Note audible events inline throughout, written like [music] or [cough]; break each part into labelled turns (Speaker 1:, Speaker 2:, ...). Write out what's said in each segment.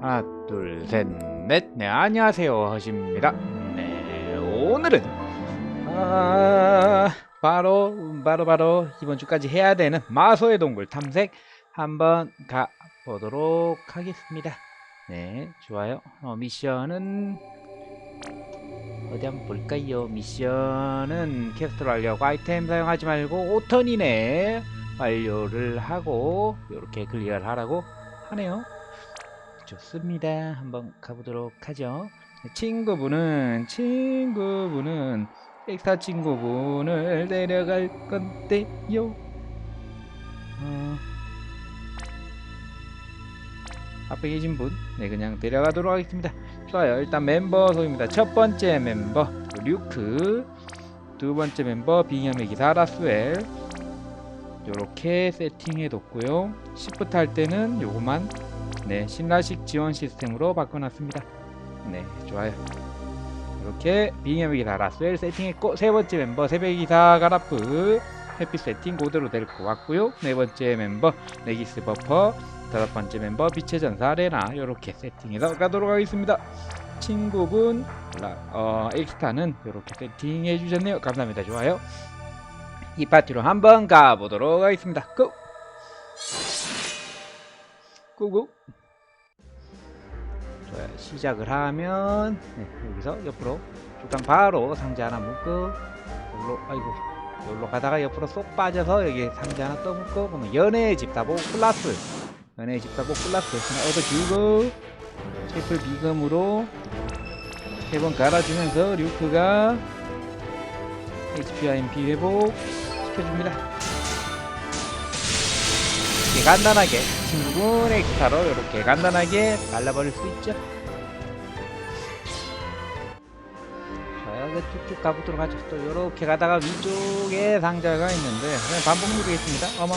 Speaker 1: 하나, 둘, 셋, 넷. 네, 안녕하세요. 허십니다. 네, 오늘은 아, 바로 바로 바로 이번 주까지 해야 되는 마소의 동굴 탐색 한번 가 보도록 하겠습니다. 네, 좋아요. 어, 미션은 어디 한번 볼까요? 미션은 퀘스트를 하려고 아이템 사용하지 말고 5턴 이내 완료를 하고 이렇게 클리어를 하라고 하네요. 좋습니다. 한번 가보도록 하죠. 친구분은 친구분은 엑스타 친구분을 데려갈 건데요. 어, 앞에 계신 분, 네 그냥 데려가도록 하겠습니다. 좋아요. 일단 멤버 소입니다. 첫 번째 멤버 류크, 두 번째 멤버 빙염의 기사 라스웰. 요렇게 세팅해 뒀고요. 시프트 할 때는 요거만 네, 신라식 지원 시스템으로 바꿔놨습니다. 네, 좋아요. 이렇게 빙의의 기사 라스웰 세팅했고 세 번째 멤버 새벽 기사 가라프 햇빛 세팅 그대로 데리고 왔고요. 네 번째 멤버 레기스 버퍼 다섯 번째 멤버 빛의 전사 레나 이렇게 세팅해서 가도록 하겠습니다. 친구분 라, 어, 엑스타는 이렇게 세팅해 주셨네요. 감사합니다. 좋아요. 이 파티로 한번 가보도록 하겠습니다. 고! 고고! 좋아요. 시작을 하면 네, 여기서 옆으로 일단 바로 상자 하나 묶고 여기로 아이고 여기로 가다가 옆으로 쏙 빠져서 여기 상자 하나 또 묶고 그러면 연애의 집다보 플러스 연애의 집다보 플러스 하나 얻어주고 트리플 비금으로 세 번 갈아주면서 류크가 HP와 MP 회복 시켜줍니다. 이렇게 간단하게 친구분 엑스타로 이렇게 간단하게 발라버릴 수 있죠. 자, 쭉쭉 가보도록 하죠. 또 이렇게 가다가 위쪽에 상자가 있는데 그냥 반복 누르겠습니다. 어마.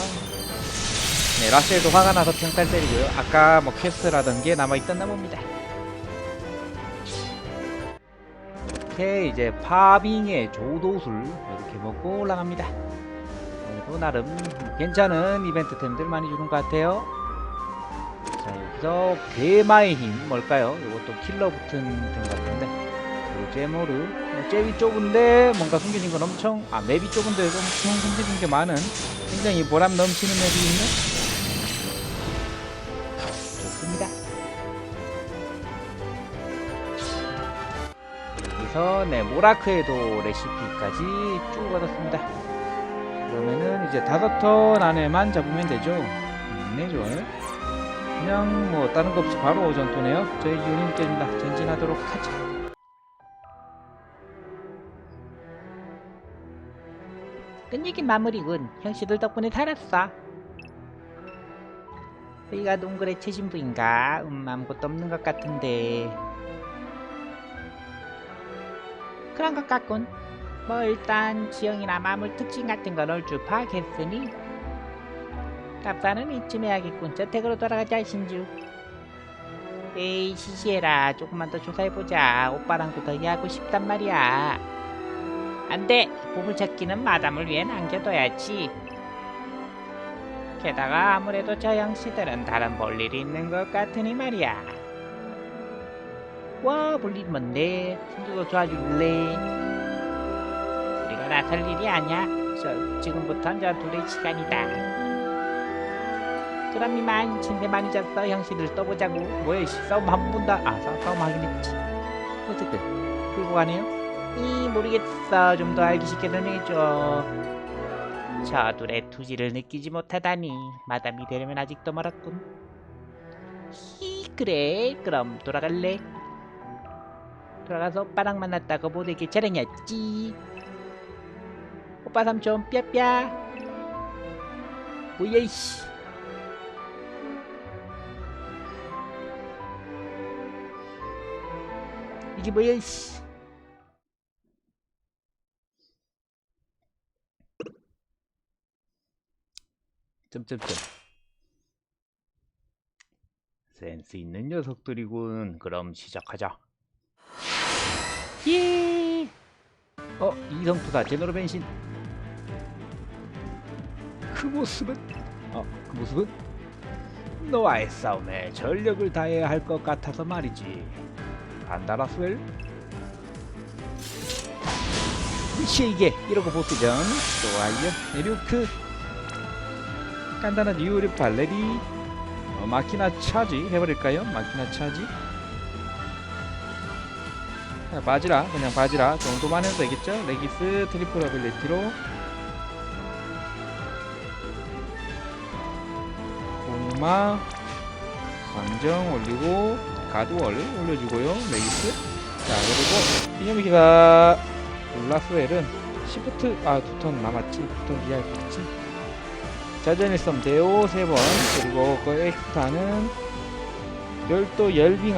Speaker 1: 네, 라셀도 화가 나서 평탈 때리고요. 아까 뭐 퀘스트라던 게 남아있었나 봅니다. 이렇게 이제 파빙의 조도술 이렇게 먹고 올라갑니다. 그래도 나름 괜찮은 이벤트템들 많이 주는 것 같아요. 자 여기서 괴마의 힘 뭘까요? 이것도 킬러 붙은 템 같은데 요제모르 어, 잽이 좁은데 뭔가 숨겨진 건 엄청 아 맵이 좁은데 엄청 숨겨진 게 많은 굉장히 보람 넘치는 맵이 있는 좋습니다. 여기서 네 모라크에도 레시피까지 쭉 얻었습니다. 그러면은 이제 다섯 턴 안에만 잡으면 되죠. 음, 네 좋아요. 그냥 뭐 다른 거 없이 바로 전투네요. 저희 유닛입니다. 전진하도록 하죠.
Speaker 2: 끝얘기 마무리군. 형씨들 덕분에 살았어. 여기가 동굴의 최신부인가? 음, 아무것도 없는 것 같은데. 그런 것 같군. 뭐 일단 지형이나 마물 특징 같은 건 얼추 파악했으니 값사는 이쯤 해야겠군. 저택으로 돌아가자 신주. 에이 시시해라. 조금만 더 조사해보자. 오빠랑도 더 이해하고 싶단 말이야. 안돼 보물찾기는 마담을 위해 남겨둬야지 게다가 아무래도 저 형씨들은 다른 볼 일이 있는 것 같으니 말이야 와 볼일 뭔데 도와줄래 우리가 나설 일이 아니야. 저 지금부턴 저 둘의 시간이다. 그럼 이만 침대 많이 잤어 형씨들 또 보자고. 뭐야 씨 싸움 한번더아 싸움 하긴 했지. 어쨌든 끌고 가네요? 이 모르겠어. 좀 더 알기 쉽게 설명해줘. 저 둘의 투지를 느끼지 못하다니. 마담이 되려면 아직도 멀었군. 히 그래. 그럼 돌아갈래? 돌아가서 오빠랑 만났다고 모두에게 자랑했지 오빠 삼촌 뼈뼈 뭐야 이씨 이게 뭐야 이씨
Speaker 1: 점점점. 센스 있는 녀석들이군. 그럼 시작하자.
Speaker 2: 예
Speaker 1: 어, 이성투다 제너럴 변신. 그 모습은? 어, 그 모습은? 너와의 싸움에 전력을 다해야 할 것 같아서 말이지. 간다 라스웰. 이씨 이게 이러고 보스전 좋아요. 에류크 간단한 유리 발레리 어, 마키나 차지 해버릴까요? 마키나 차지. 바지라 그냥 바지라 정도만 해도 되겠죠? 레기스 트리플 어빌리티로 공마 감정 올리고 가드월 올려주고요 레기스. 자 그리고 비녀미기가 라스웰은 시프트 아 두 턴 남았지 두턴 뒤에 할수 있지. 자전일 썸 데오 세 번 그리고 그 엑스타는 별도 열빙아를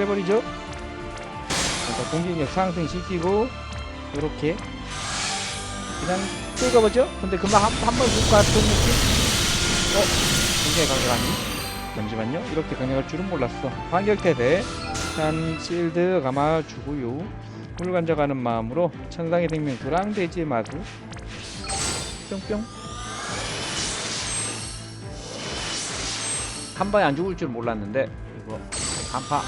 Speaker 1: 해버리죠. 그러니까 공격력 상승 시키고 이렇게. 그냥 긁어보죠. 근데 금방 한번 죽을 것 같은 느낌 어? 굉장히 강력하니? 잠시만요. 이렇게 강력할 줄은 몰랐어. 반격태세 한 실드 감아주고요. 물간져가는 마음으로 천상의 생명수랑 돼지의 마수 뿅뿅. 한 방에 안 죽을 줄 몰랐는데 이거 한파.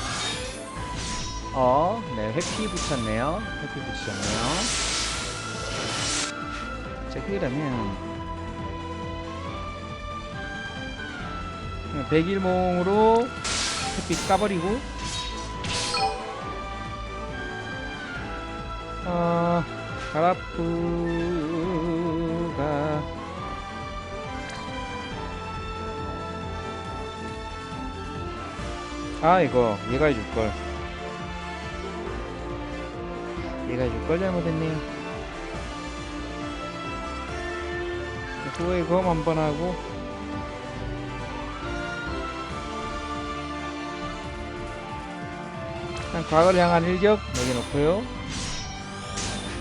Speaker 1: 어, 네 회피 붙였네요. 회피 붙이셨네요. 자 그러면 백일몽으로 회피 까버리고. 어, 가라프가. 아 이거 얘가 해줄걸. 얘가 해줄걸 잘못했네요 후에 검 한번 하고 일단 과거를 향한 일격 매겨놓고요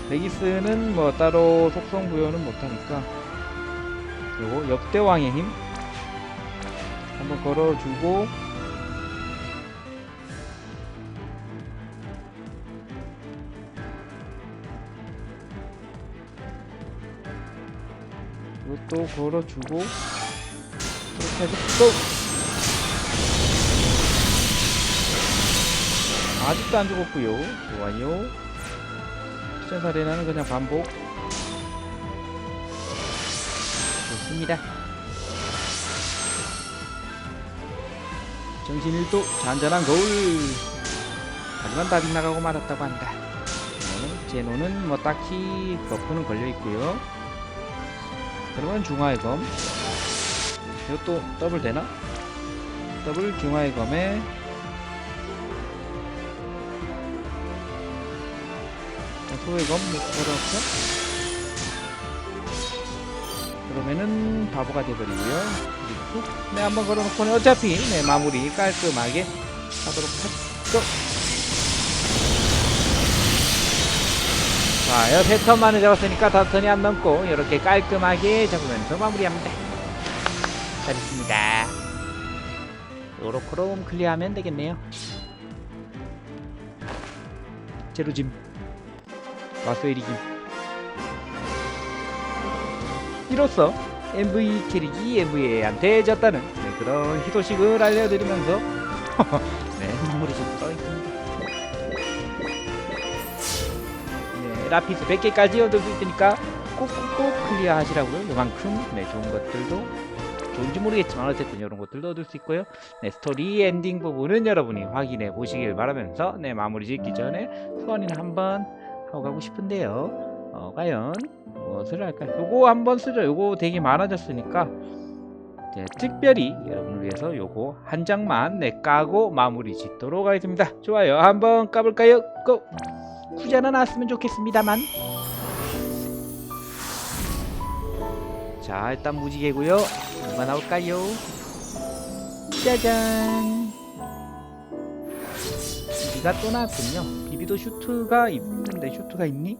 Speaker 1: 레기스는 뭐 따로 속성 부여는 못하니까 요거 역대왕의 힘 한번 걸어주고 이것도 걸어주고 이렇게 해서 고! 아직도 안 죽었고요. 좋아요. 피전사 레나는 그냥 반복. 좋습니다. 정신일도 잔잔한 거울. 하지만 다 빗나가고 말았다고 한다. 네, 제노는 뭐 딱히 버프는 걸려 있고요. 그러면 중화의 검. 이것도 더블 되나? 더블 중화의 검에 검 걸어서 그러면은 바보가 돼버리고요 그리고 네 한번 걸어놓고는 어차피 네 마무리 깔끔하게 하도록 하죠 자, 세 턴만에 잡았으니까 다섯 턴이 안 넘고 이렇게 깔끔하게 잡으면서 마무리합니다. 잘했습니다. 요렇게로 클리어하면 되겠네요. 제로짐 마소에리김 이로써 MV 캐릭이 MVA한테 졌다는 네, 그런 희소식을 알려드리면서 [laughs] 네, 눈물이 좀 떠있습니다. 네, 라피스 100개까지 얻을 수 있으니까 꼭꼭꼭 클리어 하시라고요. 요만큼 네, 좋은 것들도 좋은지 모르겠지만 어쨌든 이런 것들도 얻을 수 있고요. 네, 스토리 엔딩 부분은 여러분이 확인해 보시길 바라면서 네, 마무리 짓기 전에 소원이나 한번 하고 가고 싶은데요. 어, 과연 무엇을 할까요? 요거 한번 쓰죠. 요거 되게 많아졌으니까 네, 특별히 여러분을 위해서 요거 한 장만 네, 까고 마무리 짓도록 하겠습니다. 좋아요. 한번 까볼까요? 고! 하나 나왔으면 좋겠습니다만 자 일단 무지개고요 뭐가 나올까요 짜잔 비비가 또 나왔군요 비비도 슈트가 있는데 슈트가 있니?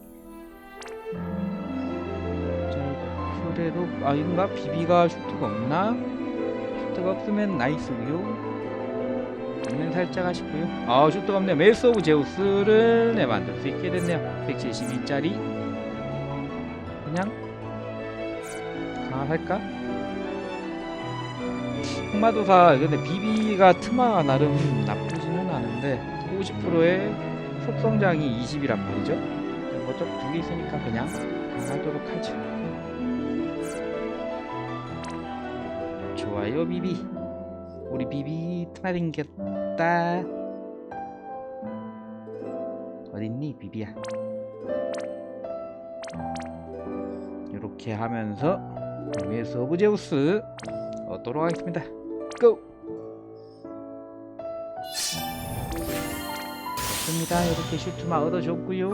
Speaker 1: 자 그래도 아 이건가? 비비가 슈트가 없나? 슈트가 없으면 나이스고요 는 살짝 아쉽고요 아 슈트가 없네요 멜스 오브 제우스를 네, 만들 수 있게 됐네요 172짜리 그냥 강화할까? 흑마도사 근데 비비가 트마가 나름 나쁘지는 않은데 50%의 속성장이 20이란 말이죠. 뭐 좀 두 개 있으니까 그냥 하도록 하죠. 좋아요 비비. 우리 비비 생겼다. 어딨니 비비야? 이렇게 하면서 위에서 오브 제우스 얻도록 하겠습니다. 고! 좋습니다. 이렇게 슈트만 얻어줬고요.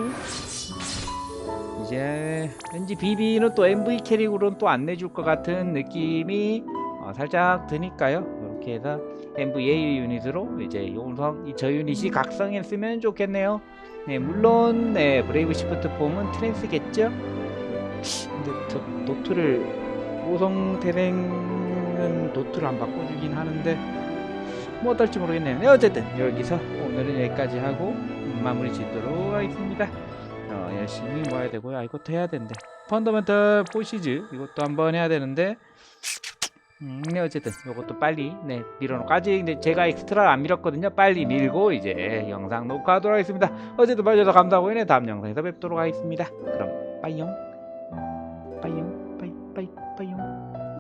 Speaker 1: 이제 왠지 비비는 또 MV 캐릭으로는 또 안 내줄 것 같은 느낌이 어, 살짝 드니까요. 이렇게 해서 MVA 유닛으로 이제 용성 이저 유닛이 각성했으면 좋겠네요. 네 물론 네 브레이브 시프트 폼은 트랜스겠죠? 근데 저 노트를 오성 태생은 노트를 안 바꿔주긴 하는데 뭐 어떨지 모르겠네요. 네, 어쨌든 여기서 오늘은 여기까지 하고 마무리 짓도록 하겠습니다. 어, 열심히 모아야 되고요. 아, 이것도 해야 되는데 펀더멘털 포시즈 이것도 한번 해야 되는데 음, 네, 어쨌든 이것도 빨리 네 밀어놓고 아직 근데 제가 엑스트라 안 밀었거든요. 빨리 밀고 이제 영상 녹화하도록 하겠습니다. 어쨌든 봐주셔서 감사하고 네, 다음 영상에서 뵙도록 하겠습니다. 그럼 빠이용 빠이용